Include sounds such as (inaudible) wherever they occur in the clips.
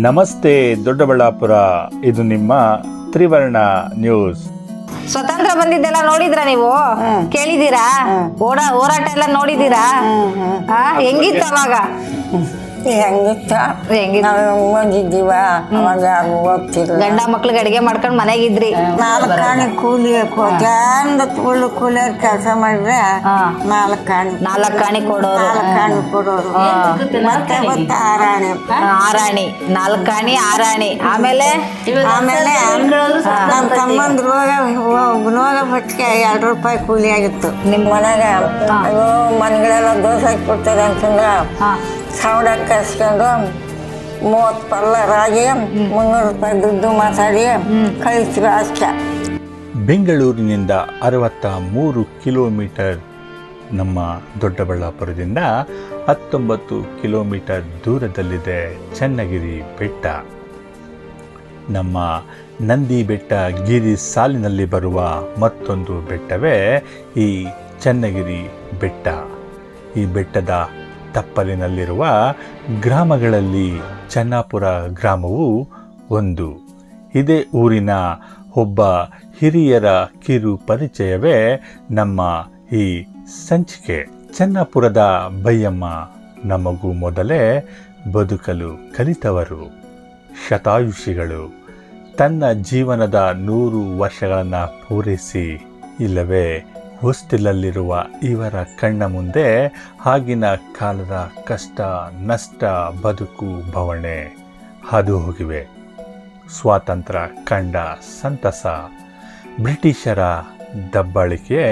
ನಮಸ್ತೆ ದೊಡ್ಡಬಳ್ಳಾಪುರ. ಇದು ನಿಮ್ಮ ತ್ರಿವರ್ಣ ನ್ಯೂಸ್. ಸ್ವತಂತ್ರ ಬಂದಿದ್ದೆಲ್ಲ ನೋಡಿದ್ರ ನೀವು? ಕೇಳಿದೀರಾ ಓಡಾ ಹೋರಾಟ ಎಲ್ಲ ನೋಡಿದೀರಾ ಆ, ಹೆಂಗಿತ್ತು ಅವಾಗ? ಹೆಂಗಿತ್ತ? ಹೆಂಗಿತ್ತು? ನಾವು ಅವಾಗ ಓದ್ತಿರ್ಲಿಲ್ಲ ಗಂಡ ಮಕ್ಳಿಗೆ ಅಡಿಗೆ ಮಾಡ್ಕೊಂಡ್ ಮನೆಗಿದ್ರಿ. ನಾಲ್ಕು ಕಾಣಿ ಕೂಲಿ ಚಂದ ಕೂಲಿ ಕೂಲಿಯವ್ರ ಕೆಲಸ ಮಾಡಿದ್ರೆ ಹಾ. ನಾಲ್ಕು ಕಾಣಿ ನಾಲ್ಕು ಕಾಣಿ ಕೊಡೋರು. ನಾಲ್ಕು ಕಾಣಿ ಕೊಡೋರು ಮತ್ತೆ ಮತ್ತೆ ಆರಾಣಿ ಆರಾಣಿ ನಾಲ್ಕು ಕಾಣಿ ಆರಾಣಿ. ಆಮೇಲೆ? ಆಮೇಲೆ ನಮ್ಮ ತಮ್ಮಂದ್ರು ಒಬ್ಬನೋಗ ಬಟ್ಟಿಗೆ ಎರಡು ರೂಪಾಯಿ ಕೂಲಿ ಆಗಿತ್ತು. ನಿಮ್ಮ ಮನೆಗೆ? ಅಯ್ಯೋ ಮನೆಗಳೆಲ್ಲ ದೋಸೆ ಹಾಕ್ಬಿಡ್ತಾರೆ ಅಂತಂದ್ರೆ ಹಾ. ಸೌಡ ಕಸ್ಕೊಂಡು ಮೂವತ್ತು ಪಲ್ಲ ರಾಗಿ ಮುನ್ನೂರು ರೂಪಾಯಿ ದುಡ್ಡು ಮಾತಾಡಿ ಕಳಿಸ್ರು ಅಷ್ಟೇ. ಬೆಂಗಳೂರಿನಿಂದ ಅರವತ್ತ ಮೂರು ಕಿಲೋಮೀಟರ್ ನಮ್ಮ ದೊಡ್ಡಬಳ್ಳಾಪುರದಿಂದ ಹತ್ತೊಂಬತ್ತು ಕಿಲೋಮೀಟರ್ ದೂರದಲ್ಲಿದೆ ಚನ್ನಗಿರಿ ಬೆಟ್ಟ. ನಮ್ಮ ನಂದಿ ಬೆಟ್ಟ ಗಿರಿ ಸಾಲಿನಲ್ಲಿ ಬರುವ ಮತ್ತೊಂದು ಬೆಟ್ಟವೇ ಈ ಚನ್ನಗಿರಿ ಬೆಟ್ಟ. ಈ ಬೆಟ್ಟದ ತಪ್ಪಲಿನಲ್ಲಿರುವ ಗ್ರಾಮಗಳಲ್ಲಿ ಚನ್ನಾಪುರ ಗ್ರಾಮವು ಒಂದು. ಇದೇ ಊರಿನ ಒಬ್ಬ ಹಿರಿಯರ ಕಿರು ಪರಿಚಯವೇ ನಮ್ಮ ಈ ಸಂಚಿಕೆ. ಚನ್ನಾಪುರದ ಬೈಯಮ್ಮ ನಮಗೂ ಮೊದಲೇ ಬದುಕಲು ಕಲಿತವರು. ಶತಾಯುಷಿಗಳು. ತನ್ನ ಜೀವನದ ನೂರು ವರ್ಷಗಳನ್ನು ಪೂರೈಸಿ, ಇಲ್ಲವೇ ಹೊಸ್ತಿಲಲ್ಲಿರುವ ಇವರ ಕಣ್ಣ ಮುಂದೆ ಆಗಿನ ಕಾಲದ ಕಷ್ಟ, ನಷ್ಟ, ಬದುಕು ಬವಣೆ ಹಾದು ಹೋಗಿವೆ. ಸ್ವಾತಂತ್ರ್ಯ ಕಂಡ ಸಂತಸ, ಬ್ರಿಟಿಷರ ದಬ್ಬಾಳಿಕೆ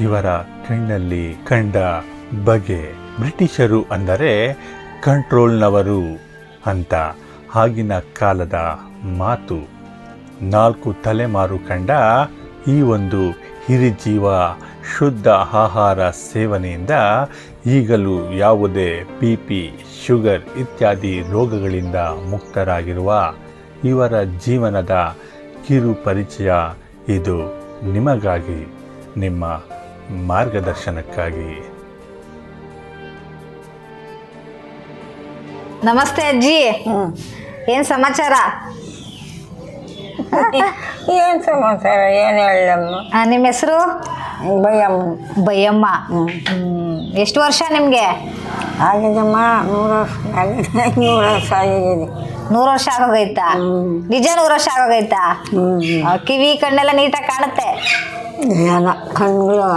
ಇವರ ಕಣ್ಣಲ್ಲಿ ಕಂಡ ಬಗೆ. ಬ್ರಿಟಿಷರು ಅಂದರೆ ಕಂಟ್ರೋಲ್ನವರು ಅಂತ ಆಗಿನ ಕಾಲದ ಮಾತು. ನಾಲ್ಕು ತಲೆಮಾರು ಕಂಡ ಈ ಒಂದು ಹಿರಿಜೀವ ಶುದ್ಧ ಆಹಾರ ಸೇವನೆಯಿಂದ ಈಗಲೂ ಯಾವುದೇ ಪಿ ಪಿ ಶುಗರ್ ಇತ್ಯಾದಿ ರೋಗಗಳಿಂದ ಮುಕ್ತರಾಗಿರುವ ಇವರ ಜೀವನದ ಕಿರು ಪರಿಚಯ ಇದು ನಿಮಗಾಗಿ ನಿಮ್ಮ ಮಾರ್ಗದರ್ಶನಕ್ಕಾಗಿ. ನಮಸ್ತೆ ಅಜ್ಜಿ. ಏನ್ ಸಮಾಚಾರ? ಏನು ಸಮಾಚಾರ? ಏನು ಹೇಳಮ್ಮ? ನಿಮ್ಮ ಹೆಸರು? ಬೈಯಮ್ಮ. ಬೈಯಮ್ಮ. ಎಷ್ಟು ವರ್ಷ ನಿಮ್ಗೆ? ಆಗಿದೆಮ್ಮ ನೂರು ವರ್ಷ ಆಗಿದೆ. ನೂರು ವರ್ಷ ಆಗಿದೆ. ನೂರು ವರ್ಷ ಆಗೋಗೈತಾ? ನಿಜ ನೂರು ವರ್ಷ ಆಗೋಗೈತಾ? ಕಿವಿ ಕಣ್ಣೆಲ್ಲ ನೀಟಾಗಿ ಕಾಣುತ್ತೆ. ಏನೋ ಕಣ್ಣುಗಳು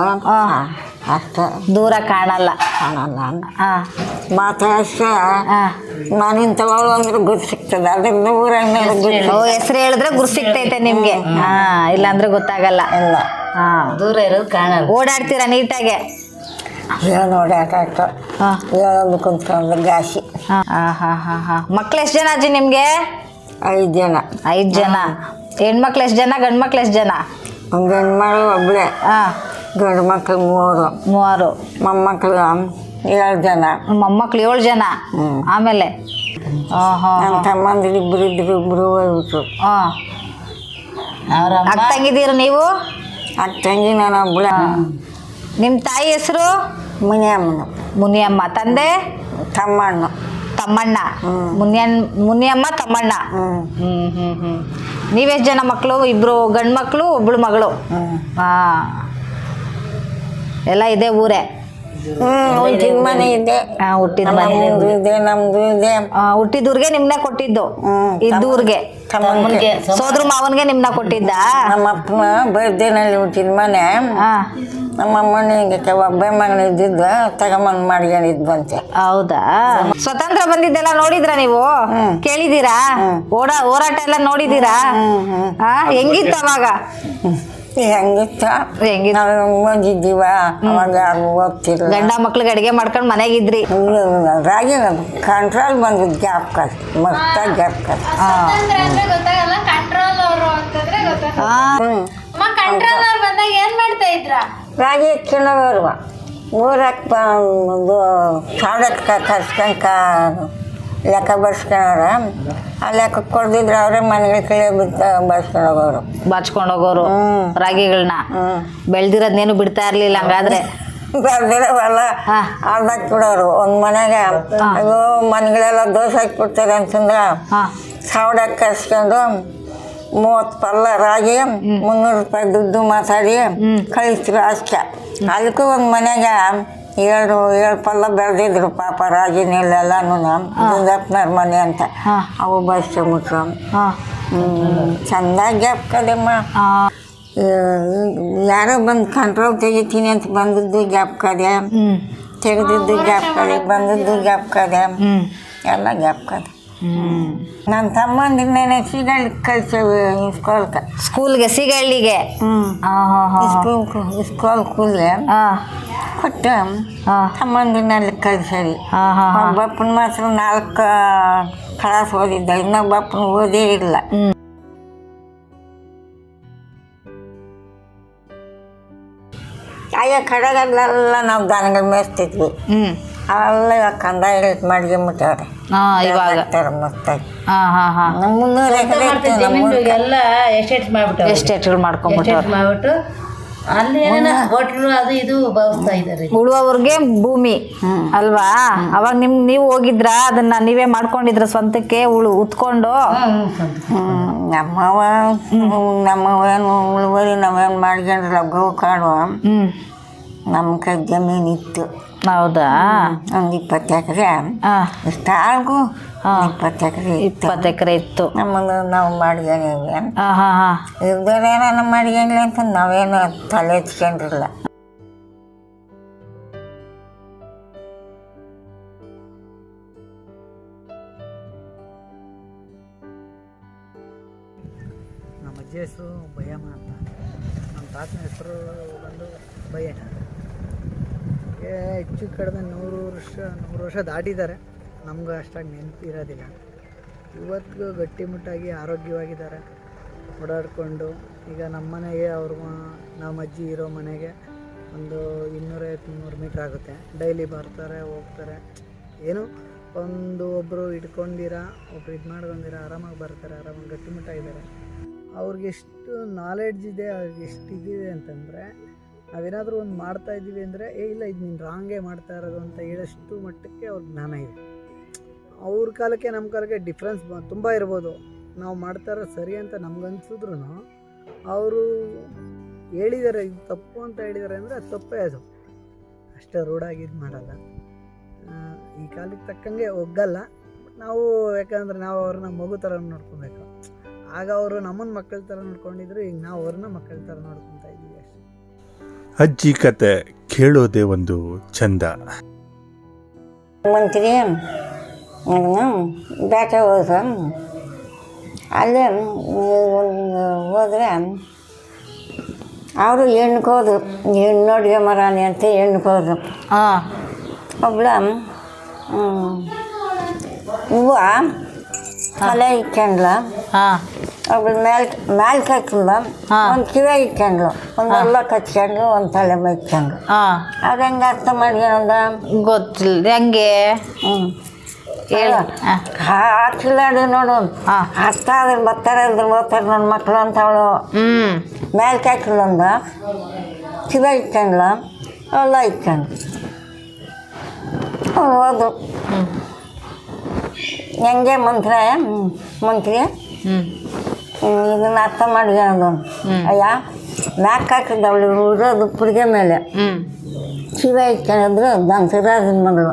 ಅಷ್ಟೇ ದೂರ ಕಾಣಲ್ಲ. ಕಾಣಲ್ಲ. ಮಾತ್ರ ಅಷ್ಟೇ. ಆ. ನಾನು ಇಂಥವಳು ಅಂದ್ರೆ ಗುರು ಸಿಗ್ತದೆ. ಅದರಿಂದ ಊರಾಗ ಓ ಹೆಸರು ಹೇಳಿದ್ರೆ ಗುರು ಸಿಕ್ತೈತೆ ನಿಮ್ಗೆ. ಹಾ ಇಲ್ಲಾಂದ್ರೆ ಗೊತ್ತಾಗಲ್ಲ. ಇಲ್ಲ. ಹಾ ದೂರ ಇರೋದು ಕಾಣಲ್ಲ. ಓಡಾಡ್ತೀರಾ ನೀಟಾಗೆ? ಏನು ನೋಡಾಟಾಯ್ತು ಹಾ ಹೇಳೋದು ಕುಂತ್ಕೊಂಡು ಗಾಸಿ. ಹಾ ಹಾ ಹಾ ಹಾ ಮಕ್ಳು ಎಷ್ಟು ಜನ ಅಜ್ಜಿ ನಿಮ್ಗೆ? ಐದು ಜನ. ಐದು ಜನ. ಹೆಣ್ಮಕ್ಳು ಎಷ್ಟು ಜನ ಗಂಡ್ಮಕ್ಳು ಎಷ್ಟು ಜನ? ಒಂದು ಹೆಣ್ಮಗಳು ಒಬ್ಬಳೆ ಹಾ ಗಂಡು ಮಕ್ಳು ಮೂವರು. ಮೂವರು. ಮೊಮ್ಮಕ್ಳು ಏಳು ಜನ. ಮೊಮ್ಮಕ್ಳು ಏಳು ಜನ? ಆಮೇಲೆ? ನನ್ನ ತಮ್ಮಂದಿರು ಇಬ್ಬರು ಇದ್ರು ಇಬ್ಬರು ಹೋಗ್ಬಿಟ್ರು ಹಾ. ಅಕ್ಕ ತಂಗಿದ್ದೀರ ನೀವು? ಅಕ್ಕ ತಂಗಿ ನಾನು ಒಬ್ಬಳೆ ನಿಮ್ಮ ತಾಯಿ ಹೆಸರು? ಮುನಿಯಮ್ಮನ. ಮುನಿಯಮ್ಮ. ತಂದೆ? ತಮ್ಮಣ್ಣ. ತಮ್ಮಣ್ಣ. ಮುನಿಯನ್ ಮುನಿಯಮ್ಮ ತಮ್ಮಣ್ಣ. ಹ್ಞೂ ಹ್ಞೂ ಹ್ಞೂ ಹ್ಮ್. ನೀವೆಷ್ಟು ಜನ ಮಕ್ಕಳು? ಇಬ್ರು ಗಂಡು ಮಕ್ಕಳು ಒಬ್ಳು ಮಗಳು? ಹಾ. ಎಲ್ಲ ಇದೆ ಊರೇ. ಹುಟ್ಟಿದ ಮನೆ ಇದೆ. ಹಾ ಹುಟ್ಟಿದ ಮನೆ ನಮ್ಮದು ಇದೆ ನಮ್ದು ಇದೆ. ಆ, ಹುಟ್ಟಿದೂರ್ಗೆ ನಿಮ್ನೆ ಕೊಟ್ಟಿದ್ದು. ಇದ್ದೂರ್ಗೆ ತಮ್ಮನಿಗೆ. ಸೋದ್ರ ಮಾವನ್ಗೆ ನಿಮ್ನ ಕೊಟ್ಟಿದ್ದ? ನಮ್ಮ ಅಪ್ಪನ ಬರ್ದೇನಲ್ಲಿ ಹುಟ್ಟಿದ ಮನೆ. ಹಾ. ನಮ್ಮ ಅಮ್ಮನಿಗೆ ಒಬ್ಬ ಮಗನ ಇದ್ದಿದ್ದು ತಗೊಂಬಂದು ಮಾಡ್ಕೊಂಡಿದ್ದು ಬಂತೆ ಹೌದಾ? ಸ್ವತಂತ್ರ ಬಂದಿದ್ದೆಲ್ಲ ನೋಡಿದ್ರ ನೀವು? ಕೇಳಿದೀರಾ? ಓಡ ಹೋರಾಟ ಎಲ್ಲ ನೋಡಿದೀರಾ? ಹಾ ಹೆಂಗಿತ್ತು ಅವಾಗ? ಹೆಂಗಿತ್ತ? ಹೆಂಗಿತ್ತು? ನಾವು ಓದಿದ್ದೀವ ಅವಾಗ ಯಾರು ಓದ್ತಿರ್ಲಿಲ್ಲ ಗಂಡ ಮಕ್ಳಿಗೆ ಅಡಿಗೆ ಮಾಡ್ಕೊಂಡ್ ಮನೆಗಿದ್ರಿ ರಾಗಿ ಕಂಟ್ರೋಲ್ ಬಂದ್ರಿ ಗ್ಯಾಪ್ ಕಟ್ ಮಸ್ತ ಗ್ಯಾಪ್ ಕಟ್ ಹಾ. ಅಂದ್ರೆ ಗೊತ್ತಾಗಲ್ಲ ಕಂಟ್ರೋಲ್ ಅವರು ಅಂತಂದ್ರೆ ಗೊತ್ತಾಗಲ್ಲ ಹಾ. ಅಮ್ಮ ಕಂಟ್ರೋಲ್ ಅವ್ರು ಬಂದಾಗ ಏನ್ ಮಾಡ್ತಾ ಇದ್ರ? ರಾಗಿ ತಿನ್ನೋರು ಊರಕ್ಕೆ ಬಂದು ಕರ್ಸ್ಕೊಂಕ ಲೆಕ್ಕ ಬರ್ಸ್ಕೊಂಡ್ರ ಲೆಕ್ಕ ಕೊಡ್ದಿದ್ರೆ ಅವರೇ ಮನೆಗಳ ಕಡೆ ಬಿಟ್ಟು ಬರ್ಸ್ಕೊಂಡು ಹೋಗೋರು. ಬಾಚ್ಕೊಂಡು ಹೋಗೋರು ರಾಗಿಗಳನ್ನ ಬೆಳ್ದಿರೋದ್ನೇನು ಬಿಡ್ತಾ ಇರ್ಲಿಲ್ಲ ಹಂಗಾದ್ರೆ? (laughs) ಬರ್ದಿರವಲ್ಲ ಹಾ. ಬಿಡೋರು ಒಂದು ಮನೆಗೆ. ಅಯ್ಯೋ ಮನೆಗಳೆಲ್ಲ ದೋಸೆ ಹಾಕ್ಬಿಡ್ತಾರೆ ಅಂತಂದ್ರೆ ಹಾ. ಕಸ್ಕೊಂಡು ಮೂವತ್ತು ಪಲ್ಲ ರಾಗಿ ಮುನ್ನೂರು ರೂಪಾಯಿ ದುಡ್ಡು ಮಾತಾಡಿ ಕಳಿಸ್ತೀವಿ ಅಷ್ಟೇ. ಅದಕ್ಕೂ ಒಂದು ಮನೆಗೆ ಏಳು ಏಳು ಪಲ್ಲ ಬೆಳೆದಿದ್ರು ಪಾಪ ರಾಗಿ ನೆಲ್ಲೆಲ್ಲನೂ ದುಂದಪ್ಪನವ್ರ ಮನೆ ಅಂತ. ಅವು ಬಸ್ಸು ಹಾ. ಚಂದಾಗಿ ಕಡೆಮ್ಮ ಯಾರೋ ಬಂದು ಕಂಟ್ರೋಲ್ ತೆಗಿತೀನಿ ಅಂತ ಬಂದದ್ದು ಜ್ಞಾಪಕದೆ ಹ್ಮ್. ತೆಗೆದಿದ್ದು ಕಡೆ ಬಂದದ್ದು ಗ್ಯಾಪ್ ಕಡೆ. ಎಲ್ಲ ಗ್ಯಾಪ್ ಹ್ಮ್ ನನ್ನ ತಮ್ಮಂದಿನ್ನೇನೆ ಸಿಗಲ್ ಕಳ್ಸೇವೆ ಇಸ್ಕೊಳ್ಕ ಸ್ಕೂಲ್ಗೆ ಸಿಗಳ್ಳಿಗೆ? ಹ್ಞೂ ಹಾ ಇಸ್ಕೂಲ್ ಕೂಲೆ ಕೊಟ್ಟು ತಮ್ಮಂದಿನಲ್ಲಿ ಕಳ್ಸೇವಿ ಬಪ್ಪನ ಒಬ್ಬಪ್ಪನ ಮಾತ್ರ ನಾಲ್ಕು ಕ್ಲಾಸ್ ಓದಿದ್ದ ಇನ್ನೊಬ್ಬಪ್ಪನ ಓದೇ ಇಲ್ಲ. ಆಯಾ ಕಡೆಗಳೆಲ್ಲ ನಾವು ದನಗಳು ಮೇಯಿಸ್ತಿದ್ವಿ. ಹ್ಮ್ ಕಂದ ಇವಾಗ ಕಂದಾಯ ಮುಟ್ಟವ್ರೆ ಹಾ ಇವಾಗ. ಮಸ್ತಾಗಿ. ಹಾ ಹಾ ಹಾ. ನಮ್ಮ ಮುನ್ನೂರು ಎಕರೆ ಇತ್ತು ನಮ್ಮ ಊರ್ಗೆ. ಎಲ್ಲ ಎಸ್ಟೇಟ್ ಮಾಡ್ಬಿಟ್ಟು ಎಸ್ಟೇಟ್ಗಳು ಮಾಡ್ಕೊಂಡ್ಬಿಟ್ಟವ್ರೆ ಮಾಡ್ಬಿಟ್ಟು ಅಲ್ಲಿ ಏನೇನ ಹೋಟ್ಲು ಅದು ಇದು ಭಾವಿಸ್ತಾ ಇದ್ದಾರೆ. ಉಳುವವ್ರಿಗೆ ಭೂಮಿ ಅಲ್ವಾ? ಅವಾಗ ನಿಮ್ ನೀವು ಹೋಗಿದ್ರ? ಅದನ್ನ ನೀವೇ ಮಾಡ್ಕೊಂಡಿದ್ರ ಸ್ವಂತಕ್ಕೆ ಉಳು ಉತ್ಕೊಂಡು? ಹ್ಮ್, ನಮ್ಮವ ನಮ್ಮವೇನು ಉಳುವರಿ ನಾವೇನು ಮಾಡ್ಕೊಂಡ್ರೆ ಕಾಡು ಹ್ಮ್. ನಮ್ಮ ಕೈ ಜಮೀನು ಇತ್ತು ಹೌದಾ ಒಂದು ಇಪ್ಪತ್ತು ಎಕರೆ. ಹಾ. ಇಷ್ಟಾಗೂ ಇಪ್ಪತ್ತು ಎಕರೆ ಇತ್ತು. ಇಪ್ಪತ್ತು ಎಕರೆ ಇತ್ತು. ನಮ್ಮದು ನಾವು ಮಾಡ್ಕೊಂಡಿವಿ ಹಾ ನಮ್ಮ ಮಾಡ್ಕೊಂಡಿಲ್ಲ ಅಂತ ನಾವೇನು ತಲೆ ಹಚ್ಕೊಂಡಿರಲ್ಲ ನಮ್ಮ ಅಜ್ಜಿ ಹೆಸರು ಭಯಮ್ಮ ಅಂತ. ನಮ್ಮ ತಾತನ ಹೆಸರು ಬಂದು ಭಯ್ಯಣ್ಣ ಏ ಹೆಚ್ಚು ಕಡಿಮೆ ನೂರು ವರ್ಷ ನೂರು ವರ್ಷ ದಾಟಿದ್ದಾರೆ. ನಮಗೂ ಅಷ್ಟಾಗಿ ನೆನಪಿರೋದಿಲ್ಲ. ಇವತ್ತಿಗೂ ಗಟ್ಟಿಮುಟ್ಟಾಗಿ ಆರೋಗ್ಯವಾಗಿದ್ದಾರೆ. ಓಡಾಡಿಕೊಂಡು ಈಗ ನಮ್ಮ ಮನೆಗೆ ಅವ್ರ ನಮ್ಮ ಅಜ್ಜಿ ಇರೋ ಮನೆಗೆ ಒಂದು ಇನ್ನೂರೈವತ್ತು ಮುನ್ನೂರು ಮೀಟ್ರ್ ಆಗುತ್ತೆ. ಡೈಲಿ ಬರ್ತಾರೆ, ಹೋಗ್ತಾರೆ. ಏನು, ಒಂದು ಒಬ್ಬರು ಇಟ್ಕೊಂಡಿರ, ಒಬ್ರು ಇದು ಮಾಡ್ಕೊಂಡಿರ, ಆರಾಮಾಗಿ ಬರ್ತಾರೆ, ಆರಾಮಾಗಿ ಗಟ್ಟಿಮುಟ್ಟಾಗಿದ್ದಾರೆ ಅವ್ರಿಗೆ ಎಷ್ಟು ನಾಲೆಡ್ಜ್ ಇದೆ, ಅವ್ರಿಗೆ ಎಷ್ಟು ಇದಿದೆ ಅಂತಂದರೆ ನಾವೇನಾದರೂ ಒಂದು ಮಾಡ್ತಾ ಇದ್ದೀವಿ ಅಂದರೆ, ಏ, ಇಲ್ಲ, ಇದು ನೀನು ರಾಂಗೇ ಮಾಡ್ತಾ ಇರೋದು ಅಂತ ಹೇಳೋಷ್ಟು ಮಟ್ಟಕ್ಕೆ ಅವ್ರ ಜ್ಞಾನ ಇದೆ. ಅವ್ರ ಕಾಲಕ್ಕೆ ನಮ್ಮ ಕಾಲಕ್ಕೆ ಡಿಫ್ರೆನ್ಸ್ ತುಂಬ ಇರ್ಬೋದು. ನಾವು ಮಾಡ್ತಾ ಇರೋದು ಸರಿ ಅಂತ ನಮ್ಗನ್ಸಿದ್ರು ಅವರು ಹೇಳಿದ್ದಾರೆ ಇದು ತಪ್ಪು ಅಂತ ಹೇಳಿದ್ದಾರೆ ಅಂದರೆ ಅದು ತಪ್ಪೇ ಅದು. ಅಷ್ಟೇ ರೂಢಾಗಿ ಇದು ಮಾಡಲ್ಲ. ಈ ಕಾಲಕ್ಕೆ ತಕ್ಕಂಗೆ ಒಗ್ಗಲ್ಲ. ನಾವು ಯಾಕಂದರೆ ನಾವು ಅವ್ರನ್ನ ಮಗು ಥರ ನೋಡ್ಕೊಬೇಕು. ಆಗ ಅವರು ನಮ್ಮನ್ನ ಮಕ್ಕಳ ಥರ ನೋಡ್ಕೊಂಡಿದ್ರು, ಈಗ ನಾವು ಅವ್ರನ್ನ ಮಕ್ಕಳ ಥರ ನೋಡ್ಕೊತಾ ಇದ್ದೀವಿ ಅಷ್ಟೇ. ಅಜ್ಜಿ ಕತೆ ಕೇಳೋದೇ ಒಂದು ಚಂದ. ಮಂತ್ರಿ ಬೇಟೆ ಹೋದ್ರೆ. ಅಲ್ಲೇ ಒಂದು ಹೋದ್ರೆ ಅವರು ಹೆಣ್ಕೋದು ಹೆಣ್ಣು ನೋಡಿಗೆ ಮರಾನಿ ಅಂತ ಹೆಣ್ಕೋದು ಹಾಂ ಒಬ್ಳ ಹೂವು ತಲೆ ಇಕ್ಕಂಡ್ಲ ಹಾ. ಒಬ್ಳು ಮೇಲ್ ಕಟ್ಲ ಹಾ. ಒಂದು ಕಿವಿ ಇಟ್ಕೊಂಡ್ಲು ಒಂದು ಎಲ್ಲ ಕಚ್ಕೊಂಡು ಒಂದು ತಲೆ ಮೈಕ್ಕೊಂಡ್ಲು ಹಾ. ಅದು ಹೆಂಗೆ ಅರ್ಥ ಮಾಡ್ಕೊಂಡ ಗೊತ್ತಿಲ್ಲ ಹೆಂಗೆ? ಹ್ಞೂ ಹೇಳು. ಹಾ. ಹಾಕಿಲ್ಲ ಅದು ನೋಡು. ಅರ್ಥ ಆದ್ರೆ ಬರ್ತಾರೆ ಇದ್ರೆ ಬರ್ತಾರೆ ನನ್ನ ಮಕ್ಕಳು ಅಂತ ಅವಳು. ಹ್ಮ್. ಮೇಲೆ ಅಂದ ಕಿವ ಇಟ್ಕೊಂಡ್ಲ ಎಲ್ಲ ಇಟ್ಕೊಂಡು ಅವ್ಳು ಹೋದ್ರು. ಹೆಂಗೆ ಮಂತ್ರ? ಮಂತ್ರಿ? ಇದನ್ನ ಅರ್ಥ ಮಾಡ್ಕೊಂಡು ಅಯ್ಯ ಮ್ಯಾಕ್ ಹಾಕಿದ್ದ ಅವಳು ಇರೋದು ಪುಡಿಗೆ ಮೇಲೆ. ಶಿವ ಇಟ್ಕೊಂಡಿದ್ರು ನನ್ನ ಸಿರಾಜಿನ ಮಗಳು.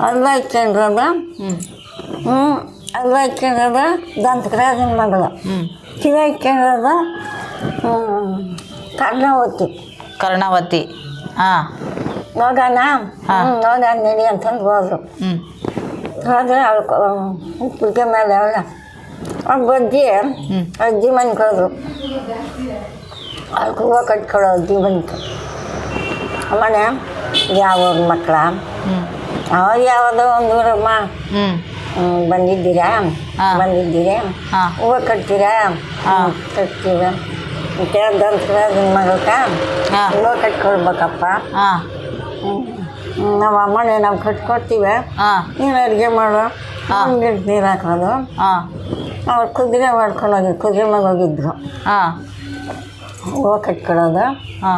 ಅಲ್ವ ಇಟ್ಕೊಂಡ್ರದ ಹ್ಞೂ ಅಲ್ವ ಇಟ್ಕೊಂಡ್ರದ ದಂತಕರಾಜನ ಮಗಳು. ಶಿವ ಇಟ್ಕೊಂಡ್ರದ ಕರ್ಣಾವತಿ. ಹಾಂ. ಹಾ. ನೋಡೋಣ ನೋಡೋಣ ನಡಿ ಅಂತಂದು ಹೋದ್ರು. ಹೋದ್ರೆ ಅವಳು ಪುಡಿಗೆ ಮೇಲೆ ಅವಳ ಅವ್ಳ ಬಜ್ಜಿ ಅಜ್ಜಿ ಮನೆ ಕಳೆದ್ರು. ಅದಕ್ಕೆ ಹೂವು ಕಟ್ಕೊಳ್ಳೋ ಅಜ್ಜಿ ಬಂತು. ಮನೆ ಯಾವ ಮಕ್ಕಳ ಅವ್ರು ಯಾವುದೋ ಒಂದು ಊರಮ್ಮ. ಬಂದಿದ್ದೀರಾ. ಬಂದಿದ್ದೀರಾ. ಹೂವು ಕಟ್ತೀರಾ? ಕಟ್ತೀವ. ಕೇಳ್ದಂತ್ರ ನಿಮ್ಮ ಮಗಳ್ಕ ಹಾ. ಹೂವು ಕಟ್ಕೊಳ್ಬೇಕಪ್ಪ. ನಮ್ಮ ಅಮ್ಮನೇ ನಾವು ಕಟ್ಕೊಡ್ತೀವ. ನೀನು ಅಡುಗೆ ಮಾಡು. ನೀರು ಹಾಕೋದು ಹಾ. ಅವ್ರು ಕುದುರೆ ಮಾಡ್ಕೊಂಡು ಹೋಗಿ ಕುದುರೆ ಮಗ ಹೋಗಿದ್ರು. ಹಾ. ಹೂವು ಕಟ್ಕೊಳ್ಳೋದು. ಹಾ.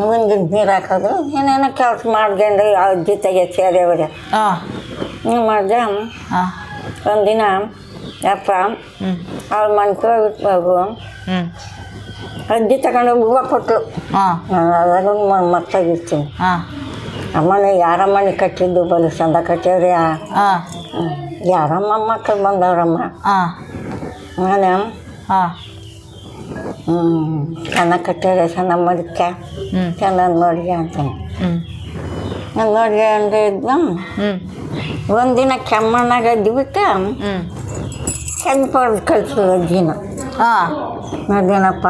ಮುಂದಿನ ನೀರು ಹಾಕೋದು. ಏನೇನೋ ಕೆಲಸ ಮಾಡ್ಕೊಂಡು ಅವ್ರ ಜೊತೆಗೆ ಸೇರಿಯವ್ರೆ ಹಾಂ. ನೀವು ಮಾಡಿದೆ? ಹಾಂ. ಒಂದಿನ ಯಪ್ಪ ಹ್ಞೂ ಅವ್ರ ಮನ್ಕೋ ಹೋಗು ಅಜ್ಜಿ ತಗೊಂಡು ಹೂವು ಕೊಟ್ಟರು ಹಾಂ. ನಾನು ಅದನ್ನು ಮರ್ತಾಗಿರ್ತೀನಿ ಹಾಂ. ಅಮ್ಮನೆ ಯಾರ ಮನೆ ಕಟ್ಟಿದ್ದು ಬಲು ಚಂದ ಕಟ್ಟಿವ್ರಿ ಹಾಂ ಯಾರ ಮೊಮ್ಮಕ್ಕಳು ಬಂದವ್ರಮ್ಮ? ಹಾಂ ನಾನು ಹಾಂ ಹ್ಞೂ ಚೆನ್ನಾಗಿ ಕಟ್ಟಿವ್ರೆ ಚೆನ್ನ ಮಡಿಕೆ ಹ್ಞೂ ಚೆನ್ನಾಗಿ ನೋಡಿ ಅಂತಾನೆ ನಾನು ನೋಡಿ ಅಂದರೆ ಇದ್ನ? ಒಂದಿನ ಕೆಮ್ಮಣ್ಣಾಗ ಇದ್ಬಿಟ್ಟು ಕೆಂಪು ಹೊಡೆದು ಕಳ್ಸಿದ್ರು ಅಜ್ಜಿನ. ಹಾಂ ನೋಡಿನಪ್ಪ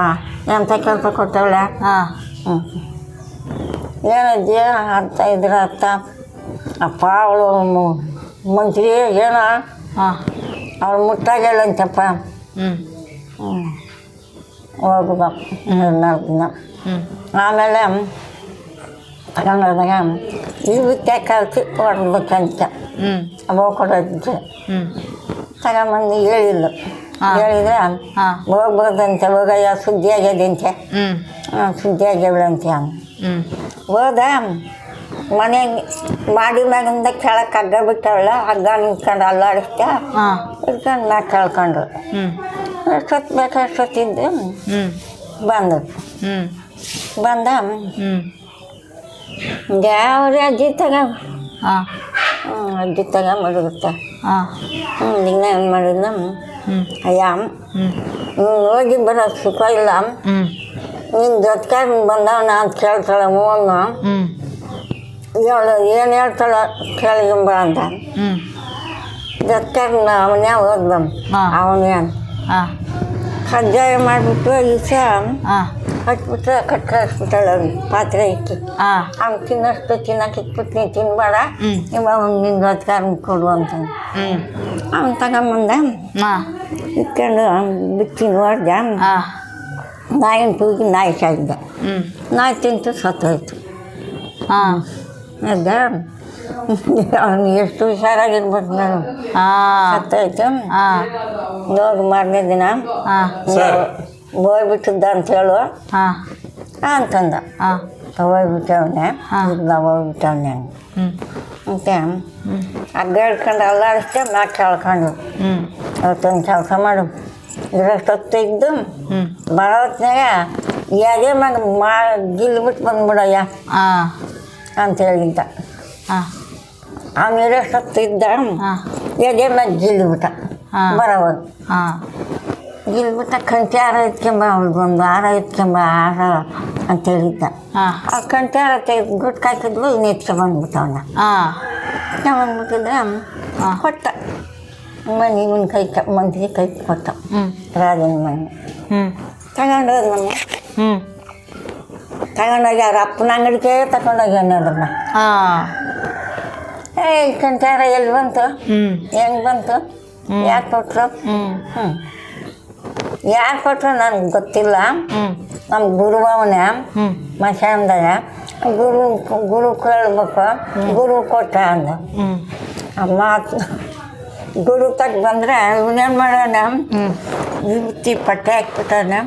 ಎಂಥ ಕೆಲಸ ಕೊಟ್ಟವಳೆ? ಹಾಂ ಹ್ಞೂ ಏನಜ್ಜಿ ಅರ್ಥ ಇದ್ರ ಅರ್ಥ ಅಪ್ಪ ಅವಳು ಮಂತ್ರಿ ಏನೋ ಹಾಂ ಅವಳು ಮುಟ್ಟಾಗೇಳಂತಪ್ಪ ಹ್ಞೂ ಹ್ಞೂ ಹೋಗುದ ನಾಲ್ಕು ದಿನ ಹ್ಞೂ ಆಮೇಲೆ ತಗೊಂಡೋದಾಗ ಈ ವಿದ್ಯೆ ಕಲ್ತು ಹೊಡ್ಬೇಕಂತ ಹ್ಞೂ ಅವ ಕೊಡೋದಿದ್ದೆ ಹ್ಞೂ ತಗೊಂಬಂದು ಹೇಳಿಲ್ಲ ಹಾ. ಹೇಳಿದ್ರೆ ಹಾಂ ಹೋಗ್ಬೋದಂತೆ ಹೋಗಯ್ಯ ಸುದ್ದಿ ಆಗ್ಯದಂತೆ ಹ್ಞೂ ಹಾಂ ಸುದ್ದಿ ಆಗ್ಯಾವಳಂತೆ ಅವ್ನು ಹ್ಞೂ ಹೋದ ಮನೆಗೆ ಮಾಡಿ ಮ್ಯಾಗಿಂದ ಕೆಳಕ್ಕೆ ಹಗ್ಗ ಬಿಟ್ಟವಳ ಹಗ್ಗ ನಿಂತ್ಕೊಂಡು ಅಲ್ಲಾಡಿಸ್ತ ಇಟ್ಕೊಂಡು ಮ್ಯಾಗ ಕಳ್ಕೊಂಡ್ರು. ಅಷ್ಟೊತ್ತಿದ್ದು ಹ್ಞೂ ಬಂದು ಹ್ಞೂ ಬಂದ. ಯಾವ್ರಿ ಅಜ್ಜಿ ತಗ? ಅಜ್ಜಿ ತಗ ಮಡಗುತ್ತೆ. ದಿನ ಏನು ಮಾಡಿದ್ನ ಅಯ್ಯ. ಹೋಗಿ ಬರೋ ಸುಖ ಇಲ್ಲ. ನಿನ್ನ ಜೊತೆಗೆ ಬಂದವನ ಅಂತ ಕೇಳ್ತಾಳೆ ಮೂವನ್ನ ಇವಳು ಏನು ಹೇಳ್ತಾಳೆ ಕೇಳಿಗಂಬ ಅಂತ. ಜೊತೆ ಜೊತೆಗೆ ಅವನೇ ಹೋದ್ಬ ಹಾ. ಅವನೇ. ಕಜ್ಜಾಯ ಮಾಡಿಬಿಟ್ಟು ಈಸ ಹಚ್ಬಿಟ್ಟು ಕಟ್ ಕಳಿಸ್ಬಿಟ್ಟಾಳೆ ಪಾತ್ರೆ ಇಟ್ಟು ಅವ್ನು ತಿನ್ನಷ್ಟು ತಿನ್ನಕ್ಕೆ ಇಟ್ಬಿಟ್ಟು ನೀನು ತಿನ್ಬೇಡ. ಇವಾಗ ನಿನ್ನ ಜೊತೆಗೆ ಕೊಡು ಅಂತ. ಅವ್ನು ತಗೊಂಬಂದ. ಇಟ್ಕೊಂಡು ಬಿಚ್ಚಿ ನೋಡ್ದೆ. ನಾಯಿನ ತೂಗಿ ನಾಯಿ ಸಾಯ್ದ ಹ್ಞೂ ನಾಯಿ ತಿಂತು ಸತ್ತೋಯ್ತು. ಹಾಂ. ಅದ ಅವನು ಎಷ್ಟು ಹುಷಾರಾಗಿರ್ಬೇಕು ನಾನು. ಹಾಂ. ಸತ್ತೋಯ್ತು. ಹಾಂ. ಹೋಗಿ ಮಾರನೇ ದಿನ ಹಾಂ. ಹೋಗ್ಬಿಟ್ಟಿದ್ದ ಅಂತ ಹೇಳು. ಹಾಂ. ಅಂತಂದ. ಹಾಂ. ಹೋಗ್ಬಿಟ್ಟವನೆ ಹಾ. ಇಲ್ಲ ಹೋಗ್ಬಿಟ್ಟವನೆ ಹ್ಞೂ ಮತ್ತೆ ಹಗ್ಗ ಹಿಡ್ಕೊಂಡು ಅಲ್ಲಾಡಿಸ್ದೆ ಮ್ಯಾಕ್ ಕೇಳ್ಕೊಂಡು ಹ್ಞೂ ಅವತ್ತೊಂದು ಕೆಲಸ ಮಾಡು. ಇರಷ್ಟೊತ್ತು ಇದ್ದು ಬರೋ ಹೊತ್ನಾಗ ಯಾರೇ ಮಗ ಮಾ ಗಿಲ್ಬಿಟ್ಟು ಬಂದ್ಬಿಡಯ್ಯ ಅಂತ ಹೇಳಿದ್ದ. ಹಾಂ ಅವ್ನು ಇರೋಷ್ಟೊತ್ತು ಇದ್ದ ಎದೆ ಮಗ ಗಿಲ್ಬಿಟ್ಟ ಹಾಂ ಗಿಲ್ಬಿಟ್ಟ ಕಂಟಿ ಹಾರ ಎತ್ಕೊಂಬ ಅವ್ಳಿಗೊಂದು ಹಾರ ಎತ್ಕೊಂಬ ಹಾರ ಅಂತ ಹೇಳಿದ್ದ. ಆ. ಕಂಟಿ ಹಾರ ತೆಗೆದು ಗುಟ್ಟು ಹಾಕಿದ್ವು ಇನ್ನು ಎತ್ಕೊಂಬಂದ್ಬಿಟ್ಟವನ್ನ ಎತ್ಕೊಂಬಂದ್ಬಿಟ್ಟಿದ್ರೆ ಕೊಟ್ಟ ಮನೆ ಒಂದು ಕೈ ಕ ಮಂದಿಗೆ ಕೈ ಕೊಟ್ಟ. ರಾಜನ ಮನೆ. ತಗೊಂಡೋದ್ ನಮ್ಮ ಹ್ಞೂ ತಗೊಂಡೋಗಿ ಅವ್ರ ಅಪ್ಪನ ಅಂಗಡಿಗೆ ತಗೊಂಡೋಗಿ ಅನ್ನೋದನ್ನ. ಏ ಕಂಟಾರ ಎಲ್ಲಿ ಬಂತು? ಹೆಂಗೆ ಬಂತು? ಯಾಕೆ ಕೊಟ್ರು? ಹ್ಞೂ ಯಾಕೆ ಕೊಟ್ರು ನನಗೆ ಗೊತ್ತಿಲ್ಲ. ನಮ್ಮ ಗುರುವವನೇ ಹ್ಞೂ ಮಶಾನದಾಗ. ಗುರು ಗುರು ಕೇಳ್ಬೇಕು. ಗುರು ಕೊಟ್ಟ ಅಂದ. ಮಾತು ಗುರು ತಗ ಬಂದರೆ ಇವನೇನು ಮಾಡೋಣ? ವಿಭೂತಿ ಪಟ್ಟೆ ಹಾಕ್ಬಿಟ್ಟಾನೆ?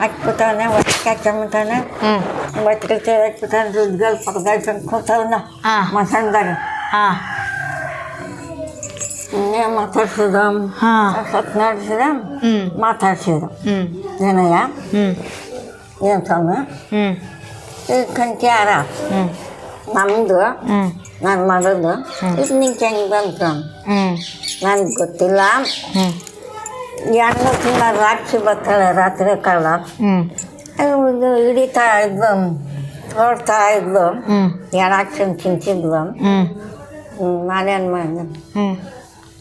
ಹಾಕ್ಬಿಟ್ಟಾನೆ ಒಟ್ಟಿಗೆ ಹಾಕ್ಕೊಂಬಿಟ್ಟಾನೆ ಒಟ್ಟಿಗೆ ಬಟ್ಟಿ ಹಾಕ್ಬಿಟ್ಟಾನೆ ದುಡ್ಡುಗಳು ಪಕ್ಕದಾಗ ಕೂತವನ ಹಾ. ಮಸಾನ್ದಾಗ. ಹಾಂ. ಮಾತಾಡ್ಸಿದ? ಸತ್ ನಡೆಸಿದ ಮಾತಾಡ್ಸಿದ. ಏನಯ್ಯ? ಏನು ಸ್ವಾಮಿ? ಈ ಯಾರ? ಹ್ಞೂ ನಮ್ಮದು ನನ್ನ ಮಗಳದು ಇದು ನಿಂಗೆ ಹೆಂಗೆ ಬಂತು? ನನಗೆ ಗೊತ್ತಿಲ್ಲ. ಹೆಣ್ಣು ತಿನ್ನ ರಾತ್ರಿ ಬರ್ತಾಳೆ ರಾತ್ರಿ ಕಾಲ. ಇದು ಹಿಡಿತಾ ಇದ್ಲು ತೋಡ್ತಾ ಇದ್ಲು. ಎಣಾಕ್ಷನ್ ತಿಂತಿದ್ಲು. ನಾನೇನು ಮಾಡಿದೆ?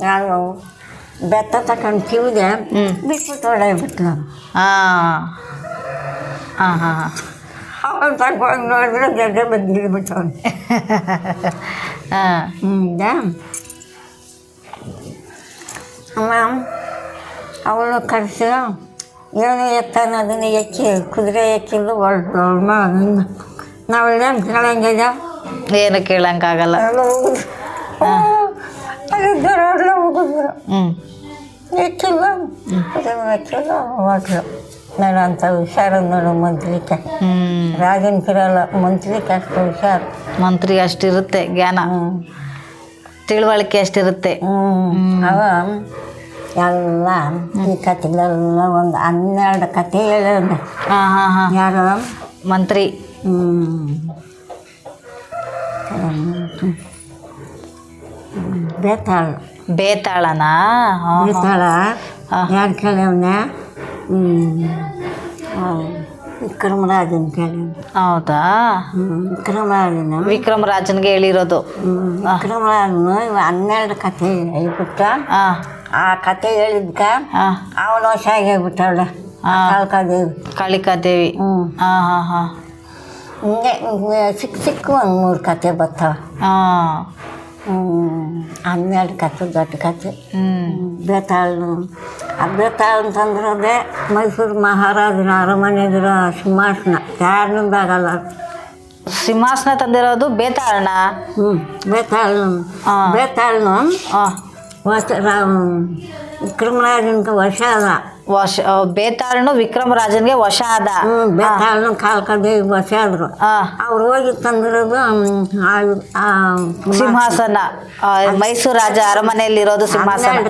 ನಾನು ಬೆತ್ತ ತಗೊಂಡು ಕಿವಿದೆ. ಬಿಟ್ಬಿಟ್ಟು ಹೊಡೆಯಬಿಟ್ಲು ಹಾಂ ಹಾಂ ಹಾಂ ಹಾಂ ಅವಳು ತಗೊಂಡು ನೋಡಿದ್ರೆ ಗಡ್ಡೆ ಬಂದಿಳ್ಬಿಟ್ಟವನು ಹಾಂ ಹ್ಞೂ ಅಮ್ಮ ಅವಳು ಕರೆಸಿ ಏನು ಎತ್ತ ಅನ್ನೋದನ್ನ ಎಕ್ಕಿ ಕುದುರೆ ಎಕ್ಕಿದ್ದು ಹೊರಟು ನಾವೇನು ಕೇಳಂಗಿಲ್ಲ ಏನು ಕೇಳಂಗಾಗಲ್ಲ ಎಲ್ಲ ಹೋಗುದು ಅಲ್ಲಿದ್ದರು ಎಲ್ಲ ಹೋಗಿದ್ರು ಹ್ಞೂ ನಾನು ಅಂತ ಹುಷಾರು ನೋಡು ಮಂತ್ರಿಕೆ ಹ್ಮ್. ರಾಜನ್ ಕಿರಲ್ಲ ಮಂತ್ರಿ ಅಷ್ಟು ಹುಷಾರು. ಮಂತ್ರಿ ಅಷ್ಟಿರುತ್ತೆ ಜ್ಞಾನ. ತಿಳುವಳಿಕೆ ಅಷ್ಟಿರುತ್ತೆ. ಅವ ಎಲ್ಲ ಈ ಕಥೆಗಳೆಲ್ಲ ಒಂದು ಹನ್ನೆರಡು ಕತೆ ಹೇಳ ಯಾರು? ಮಂತ್ರಿ. ಬೇತಾಳು. ಬೇತಾಳನಾ. ಬೇತಾಳ. ಯಾರು ಕೇಳವನ? ವಿಕ್ರಮರಾಜನ್ ಕೇಳಿ. ಹೌದಾ? ವಿಕ್ರಮರಾಜನ. ವಿಕ್ರಮ್ ರಾಜನ್ಗೆ ಹೇಳಿರೋದು ವಿಕ್ರಮರಾಜನು ಇವ ಹನ್ನೆರಡು ಕತೆ ಹೇಳ್ಬಿಟ್ಟ. ಹಾ. ಆ ಕತೆ ಹೇಳಿದ್ಕ ಅವನ ವಶ ಆಗಿಬಿಟ್ಟವಳೆ ಕಾಳಿಕಾದೇವಿ. ಕಾಳಿಕಾದೇವಿ. ಹಾಂ ಹಾಂ ಹಾ. ಹಿಂಗೆ ಸಿಕ್ಕ ಸಿಕ್ಕ ಒಂದು ಮೂರು ಕತೆ ಬರ್ತಾವ. ಹಾ. ಹನ್ನೆರಡು ಕತೆ ದೊಡ್ಡ ಕತೆ ಹ್ಮ್. ಬೇತಾಳು ಆ ಬೇತಾಳು ಅಂತಂದ್ರದೆ ಮೈಸೂರು ಮಹಾರಾಜನ ಅರಮನೆ ಎದುರು ಸಿಂಹಾಸನ. ಯಾರನ್ನೂ ಸಿಂಹಾಸನ ತಂದಿರೋದು ಬೇತಾಳನ? ಹ್ಞೂ ಬೇತಾಳು ಹಾ. ಬೇತಾಳನು ಹಾ ವಶ ವಿಕ್ರಮರಾಜನ್ಗೆ ವಶ ಅದ. ವಶ ಬೇತಾಳನು ವಿಕ್ರಮರಾಜನ್ಗೆ ವಶ ಆದ. ಹ್ಞೂ ಬೇತಾಳನು ಕಾಲ್ಕದೇವಿ ವಶ ಆದ್ರು. ಅವ್ರು ಹೋಗಿ ತಂದಿರೋದು ಸಿಂಹಾಸನ. ಮೈಸೂರು ರಾಜ ಅರಮನೆಯಲ್ಲಿರೋದು ಸಿಂಹಾಸನ.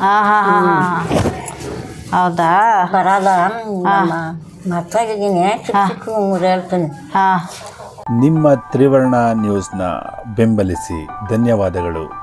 ಹಾ ಹೌದಾ? ಬರಲ್ಲ ಚಿಕ್ಕ ಹೇಳ್ತೀನಿ. ಹಾ. ನಿಮ್ಮ ತ್ರಿವರ್ಣ ನ್ಯೂಸ್ನ ಬೆಂಬಲಿಸಿ ಧನ್ಯವಾದಗಳು.